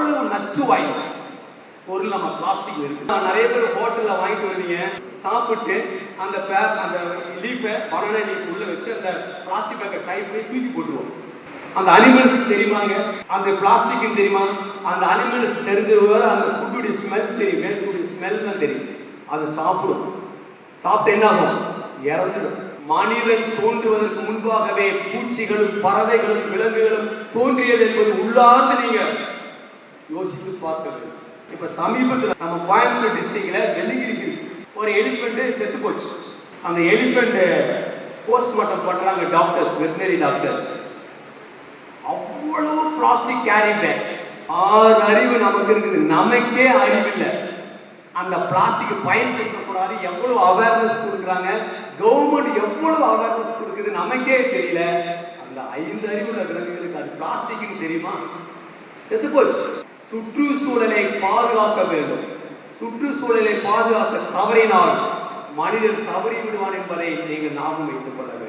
அவ்வளவு நச்சு வாய்ப்பு பொருள் நம்ம பிளாஸ்டிக் இருக்கு. நான் நிறைய பேர் ஹோட்டலில் வாங்கிட்டு வருவீங்க. சாப்பிட்டு அந்த பேர் அந்த லீஃபை பனானா லீஃப் உள்ள வச்சு அந்த பிளாஸ்டிக் பேக்கை டைப் பண்ணி தூக்கி போட்டுருவோம். அந்த அனிமல்ஸ் தெரியுமாங்க? அந்த பிளாஸ்டிக் தெரியுமா? அந்த அனிமல்ஸ் தெரிஞ்சவரை அந்த ஃபுட்டுடைய ஸ்மெல் தெரியும். வேஸ்டுடைய ஸ்மெல் தான் தெரியும். அது சாப்பிடும். சாப்பிட்டு என்ன ஆகும்? இறந்துடும். மனிதன் தோன்றுவதற்கு முன்பாகவே பூச்சிகளும் பறவைகளும் விலங்குகளும் தோன்றியது என்பது உள்ளார்ந்து நீங்கள் யோசித்து பார்க்கறது இப்போ இப்ப நம்ம கோயம்புத்தூர் டிஸ்ட்ரிக்ட்ல வெள்ளிகிரி ஹில்ஸ் ஒரு எலிஃபெண்ட் செத்து போச்சு. அந்த எலிஃபெண்ட் போஸ்ட்மார்ட்டம் பண்றாங்க டாக்டர்ஸ் வெட்டினரி டாக்டர்ஸ் அவ்வளவு பிளாஸ்டிக் கேரி பேக்ஸ் ஆறு அறிவு நமக்கு இருக்குது. நமக்கே அறிவு இல்லை. அந்த பிளாஸ்டிக் பயன்படுத்தக்கூடாது எவ்வளவு அவேர்னஸ் கொடுக்குறாங்க? கவர்மெண்ட் எவ்வளவு அவேர்னஸ் கொடுக்குது? நமக்கே தெரியல. அந்த ஐந்து அறிவுள்ள விலங்குகளுக்கு அது பிளாஸ்டிக்னு தெரியுமா? செத்து போச்சு. சுற்றுச்சூழலை பாதுகாக்க வேண்டும். சுற்றுச்சூழலை பாதுகாக்க தவறினால் மனிதன் தவறி விடுவான் என்பதை நீங்கள் ஞாபகம் வைத்துக் கொள்ள வேண்டும்.